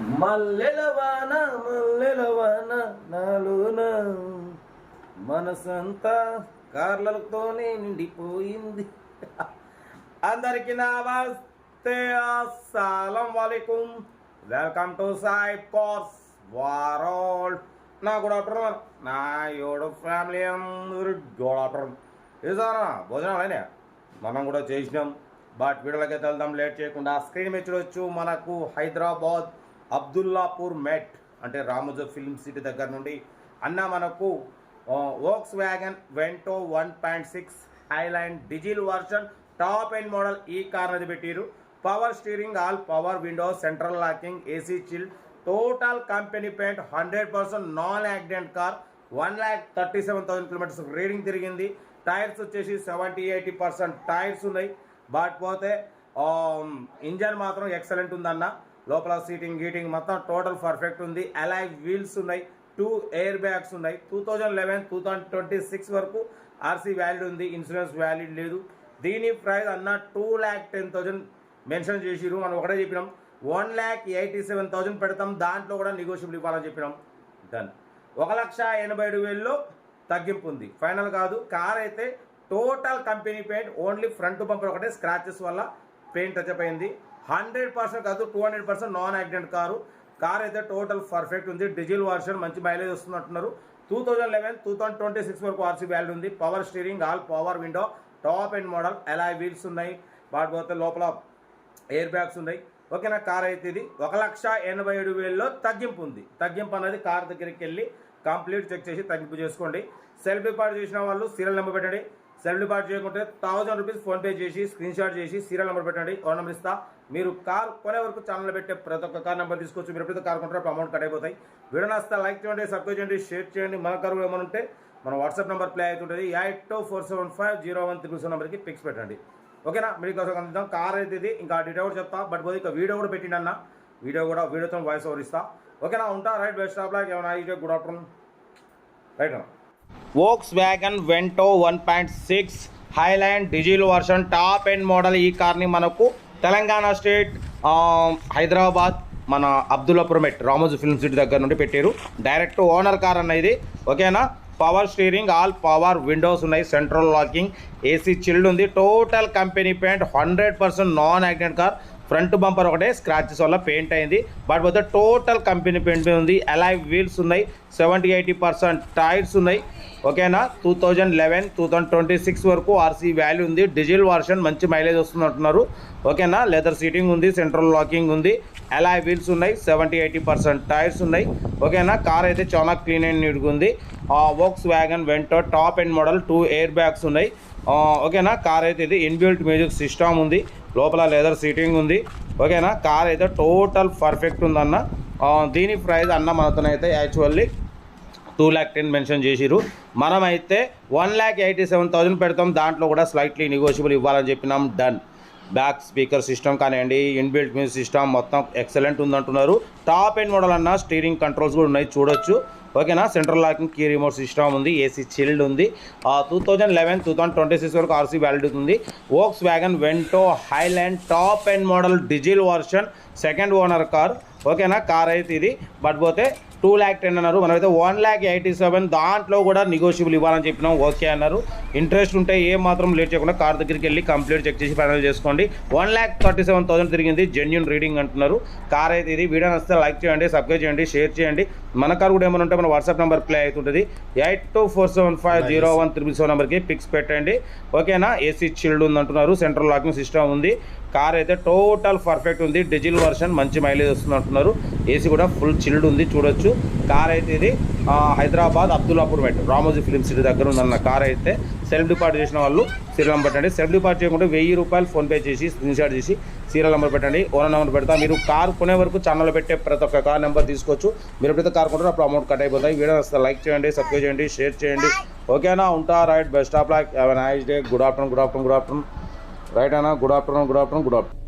మల్లెలవాన మల్లెలవాన నాలోన. మనసంతా కార్లతోనే నిండిపోయింది. అందరికి నమస్తే అస్సలం వాలేకుం. Welcome to Sai cars world. నా గుడ్ ఆఫ్టర్నూన్. నా యోడు ఫ్యామిలీ అందరూ గుడ్ ఆఫ్టర్నూన్. ఇసారా భోజనాలు అయినా మనం కూడా చేసినాం. బట్ వీడియోలకి వెళ్దాం లేట్ చేయకుండా స్క్రీన్ మీద చూడొచ్చు. మనకు హైదరాబాద్ అబ్దుల్లాపూర్ మెట్ అంటే రామోజో ఫిల్మ్ సిటీ దగ్గర నుండి అన్న మనకు Volkswagen Vento one point six highline diesel version top end model ఈ కార్ అనేది పెట్టిరు power steering all power window central locking AC chill total company paint hundred percent non accident car one lakh thirty seven thousand kilometres reading తిరిగింది. Tyres వచ్చేసి seventy eighty percent tyres ఉన్నాయి. But పోతే engine మాత్రం excellent ఉందన్న. లోపల seating గీటింగ్ మొత్తం total perfect ఉంది. అలాయ్ వీల్స్ ఉన్నాయి. టూ ఎయిర్ బ్యాగ్స్ ఉన్నాయి. Two thousand eleven two thousand twenty six వరకు ఆర్సీ వ్యాలిడ్ ఉంది. ఇన్సూరెన్స్ వ్యాలిడ్ లేదు. దీని ప్రైస్ అన్న two lakh ten thousand mention చేసిరు మనం ఒకటే చెప్పినాం. One lakh eighty seven thousand పెడతాం. దాంట్లో కూడా నెగోషియబుల్ ఇవ్వాలని చెప్పినాం. డన్ ఒక లక్ష ఎనభై ఏడు వేల్లో తగ్గింపు ఉంది. ఫైనల్ కాదు. కార్ అయితే total company paint only front bumper ఒకటే. స్క్రాచెస్ వల్ల పెయింట్ టచ్ అయింది. హండ్రెడ్ పర్సెంట్ కాదు two hundred percent non accident car. Car అయితే టోటల్ పర్ఫెక్ట్ ఉంది. డీజిల్ వర్షన్ మంచి మైలేజ్ వస్తుంది అంటున్నారు. Two thousand eleven two thousand twenty six వరకు ఆర్సీ వ్యాల్యూ ఉంది. Power steering all power window top end model alloy wheels ఉన్నాయి. వాటి పోతే లోపల ఎయిర్ బ్యాగ్స్ ఉన్నాయి. ఓకేనా? కార్ అయితే ఇది. ఒక లక్ష ఎనభై ఏడు వేలలో తగ్గింపు ఉంది. తగ్గింపు అనేది కార్ దగ్గరికి వెళ్ళి కంప్లీట్ చెక్ చేసి తగ్గింపు చేసుకోండి. సెల్ఫ్ డిపార్ట్ చేసిన వాళ్ళు సీరియల్ నెంబర్ పెట్టండి. సెల్ఫ్ డిపాజిట్ చేయకుంటే థౌసండ్ రూపీస్ ఫోన్పే చేసి స్క్రీన్ షాట్ చేసి సీరియల్ నెంబర్ పెట్టండి. ఓ నెంబర్ ఇస్తా. మీరు కార్ కొనే వరకు ఛానల్ పెట్టే ప్రతి ఒక్క కార్ నెంబర్ తీసుకోవచ్చు మీరు ఎప్పుడైతే కార్ కొంటారో అమౌంట్ కట్ అయిపోతాయి. వీడియో నస్తా లైక్ చేయండి సబ్స్క్రైబ్ చేయండి షేర్ చేయండి. మన కారు ఏమైనా ఉంటే మన వాట్సాప్ నెంబర్ ప్లే అవుతుంటుంది. Eight two four seven five zero one triple seven నెంబర్కి పిక్స్ పెట్టండి. ఓకేనా మీకు కోసం అందిద్దాం. కార్ అయితే ఇది. ఇంకా డీటెయిల్ కూడా చెప్తా. బట్ పోతే ఇంకా వీడియో కూడా పెట్టిండన్న వీడియో కూడా వీడియోతో వాయిస్ ఓవర్ ఇస్తా. ఓకేనా ఉంటా? రైట్ బెస్ట్ స్టాప్ లాక్ ఏమైనా ఈ good afternoon right Volkswagen Vento one point six highland diesel version top end model ఈ కార్ని మనకు తెలంగాణ స్టేట్ హైదరాబాద్ మన అబ్దుల్లాపురమెట్ రామోజు ఫిల్మ్ సిటీ దగ్గర నుండి పెట్టారు. డైరెక్ట్ ఓనర్ కార్ అన్న ఇది. ఓకేనా? Power steering all power windows ఉన్నాయి. సెంట్రల్ లాకింగ్ ఏసీ చిల్డ్ ఉంది. Total company paint hundred percent non accident car front bumper ఒకటే స్క్రాచెస్ వల్ల పెయింట్ అయింది. బట్ పోతే టోటల్ కంపెనీ పెయింట్ ఉంది. అలాయ్ వీల్స్ ఉన్నాయి. సెవెంటీ ఎయిటీ పర్సెంట్ టైర్స్ ఉన్నాయి. ఓకేనా two thousand eleven two thousand twenty six వరకు ఆర్సీ వాల్యూ ఉంది. డిజిల్ వర్షన్ మంచి మైలేజ్ వస్తుంది అంటున్నారు. ఓకేనా లెదర్ సీటింగ్ ఉంది సెంట్రల్ లాకింగ్ ఉంది. అలాయ్ వీల్స్ ఉన్నాయి. సెవెంటీ ఎయిటీ పర్సెంట్ టైర్స్ ఉన్నాయి. ఓకేనా కార్ అయితే చాలా క్లీన్ అండ్ నీట్గా ఉంది. Volkswagen Vento top end model two air bags ఉన్నాయి. ఆ, ఓకేనా కార్ అయితే ఇది ఇన్బిల్ట్ మ్యూజిక్ సిస్టమ్ ఉంది. లోపల లెదర్ సీటింగ్ ఉంది. ఓకేనా కార్ అయితే టోటల్ పర్ఫెక్ట్ ఉందన్న. దీని ప్రైస్ అన్న మనతోనైతే actually two lakh ten mention చేసిరు మనమైతే one lakh eighty seven thousand పెడతాం. దాంట్లో కూడా స్లైట్లీ నెగోషియబుల్ ఇవ్వాలని చెప్పినాం. డన్ బ్యాక్ స్పీకర్ సిస్టమ్ కానివ్వండి ఇన్బిల్ట్ మ్యూజిక్ సిస్టమ్ మొత్తం ఎక్సలెంట్ ఉందంటున్నారు. టాప్ ఎండ్ మోడల్ అన్న స్టీరింగ్ కంట్రోల్స్ కూడా ఉన్నాయి. చూడొచ్చు. ఓకేనా? Central locking key remote system ఉంది ఏసీ చిల్డ్ ఉంది. Two thousand eleven two thousand twenty six వరకు ఆర్సీ వ్యాలిడ్ ఉంది. Volkswagen Vento highland top end model diesel version second owner car ఓకేనా? కార్ అయితే ఇది. బట్ పోతే టూ ల్యాక్ టెన్ అన్నారు. మనమైతే వన్ ల్యాక్ ఎయిటీ సెవెన్ దాంట్లో కూడా నెగోషియబుల్ ఇవ్వాలని చెప్పినాం. ఓకే అన్నారు. ఇంట్రెస్ట్ ఉంటే ఏం మాత్రం లేట్ చేయకుండా కార్ దగ్గరికి వెళ్ళి కంప్లీట్ చెక్ చేసి ఫైనల్ చేసుకోండి. One lakh thirty seven thousand తిరిగింది. జెన్యున్ రీడింగ్ అంటున్నారు. కార్ అయితే ఇది. వీడియో నచ్చితే లైక్ చేయండి సబ్స్క్రైబ్ చేయండి షేర్ చేయండి. మన కార్ కూడా ఏమైనా ఉంటే మన వాట్సాప్ నెంబర్ ప్లే అవుతుంటుంది. Eight two four seven five zero one triple seven నెంబర్కి పిక్స్ పెట్టండి. ఓకేనా? ఏసీ చిల్డ్ ఉంది అంటున్నారు సెంట్రల్ లాకింగ్ సిస్టమ్ ఉంది. కార్ అయితే టోటల్ పర్ఫెక్ట్ ఉంది. డిజిల్ వర్షన్ మంచి మైలేజ్ వస్తుంది అంటున్నారు ఏసీ కూడా ఫుల్ చిల్డ్ ఉంది. చూడొచ్చు. కార్ అయితే ఇది హైదరాబాద్ అబ్దుల్లాపూర్ మెట్ రామోజీ ఫిలిం సిటీ దగ్గర ఉందన్న కార్ అయితే సెల్ఫ్ డిపార్ట్ చేసిన వాళ్ళు సీరియల్ నెంబర్ పెట్టండి. సెల్ఫ్ డిపార్ట్ చేయకుండా వెయ్యి రూపాయలు ఫోన్పే చేసి స్క్రీన్ షాట్ చేసి సీరియల్ నెంబర్ పెట్టండి. ఓనర్ నెంబర్ పెడతా. మీరు కార్ కొనే వరకు ఛానల్ పెట్టే ప్రతి ఒక్క కార్ నెంబర్ తీసుకోవచ్చు. మీరు ఎప్పుడైతే కార్ కొంటారో అప్పుడు అమౌంట్ కట్ అయిపోతాయి. వీడియో వస్తే లైక్ చేయండి సబ్స్క్రైబ్ చేయండి షేర్ చేయండి. ఓకేనా ఉంటా right best of luck have nice day good afternoon good afternoon good afternoon right అన్న? Good afternoon good afternoon good afternoon